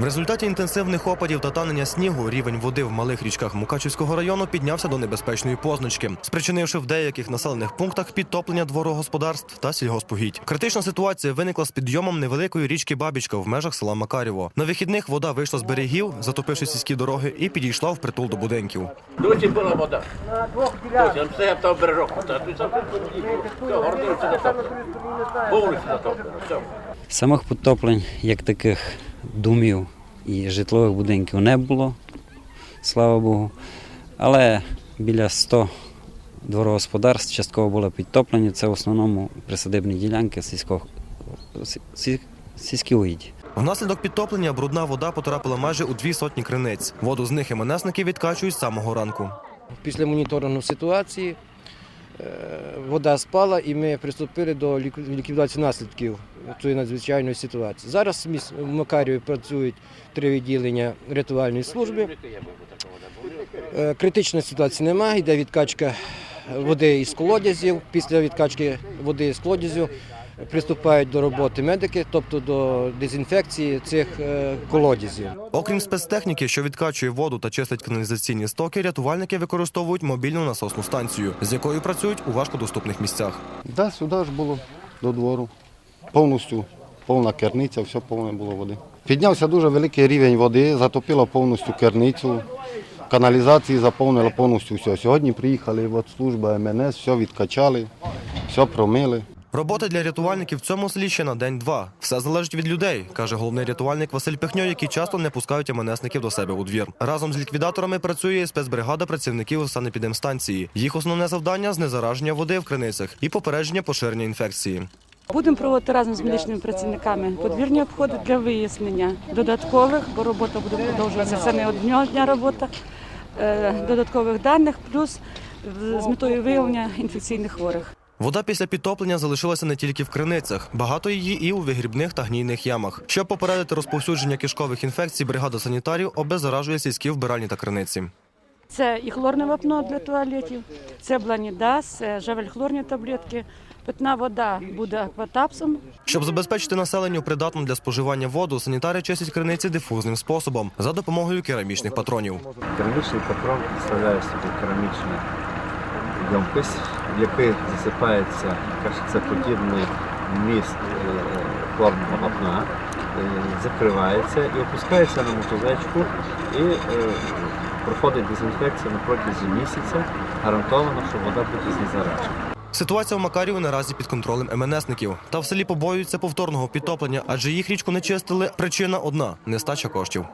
В результаті інтенсивних опадів та танення снігу рівень води в малих річках Мукачівського району піднявся до небезпечної позначки, спричинивши в деяких населених пунктах підтоплення дворогосподарств та сільгоспугідь. Критична ситуація виникла з підйомом невеликої річки Бабічка в межах села Макарєво. На вихідних вода вийшла з берегів, затопивши сільські дороги, і підійшла в притул до будинків. Досі була вода. На двох ділянках. Все там бережок. Самих підтоплень, як таких домів і житлових будинків не було, слава Богу. Але біля 100 дворогосподарств частково було підтоплені. Це в основному присадибні ділянки сільського, сі- сі- сільські угідь. Внаслідок підтоплення брудна вода потрапила майже у дві сотні криниць. Воду з них МНСники відкачують з самого ранку. Після моніторингу ситуації е, вода спала і ми приступили до ліквідації наслідків цієї надзвичайної ситуації. Зараз в Макаріві працюють три відділення рятувальної служби. Е, Критичної ситуації немає, йде відкачка води із колодязів. Після відкачки води з колодязів приступають до роботи медики, тобто до дезінфекції цих е, колодязів. Окрім спецтехніки, що відкачує воду та чистить каналізаційні стоки, рятувальники використовують мобільну насосну станцію, з якою працюють у важкодоступних місцях. Да, сюди ж було до двору. Повністю повна керниця, все повне було води. Піднявся дуже великий рівень води, затопило повністю керницю. Каналізації заповнило повністю все. Сьогодні приїхали от служба МНС, все відкачали, все промили. Роботи для рятувальників в цьому селі ще на день-два. Все залежить від людей, каже головний рятувальник Василь Пихньо, які часто не пускають МНСників до себе у двір. Разом з ліквідаторами працює спецбригада працівників санепідемстанції. Їх основне завдання знезараження води в криницях і попередження поширення інфекції. Будемо проводити разом з медичними працівниками подвірні обходи для вияснення додаткових, бо робота буде продовжуватися. Це не одного дня робота, е, додаткових даних, плюс з метою виявлення інфекційних хворих. Вода після підтоплення залишилася не тільки в криницях, багато її і у вигрібних та гнійних ямах. Щоб попередити розповсюдження кишкових інфекцій, бригада санітарів обеззаражує сільські вбиральні та криниці. Це і хлорне вапно для туалетів, це бланідас, це жавель-хлорні таблетки. Питна вода буде акватапсом, Щоб забезпечити населенню придатну для споживання воду, санітари чистять криниці дифузним способом за допомогою керамічних патронів. Керамічний патрон представляє собі керамічну ємкость, в який засипається кашицеподібний міст е, хлорного вапна, е, закривається і опускається на мотузечку і е, проходить дезінфекція на протязі місяця. Гарантовано, що вода буде знезаражена. Ситуація в Макаріві наразі під контролем МНСників. Та в селі побоюються повторного підтоплення, адже їх річку не чистили. Причина одна нестача коштів.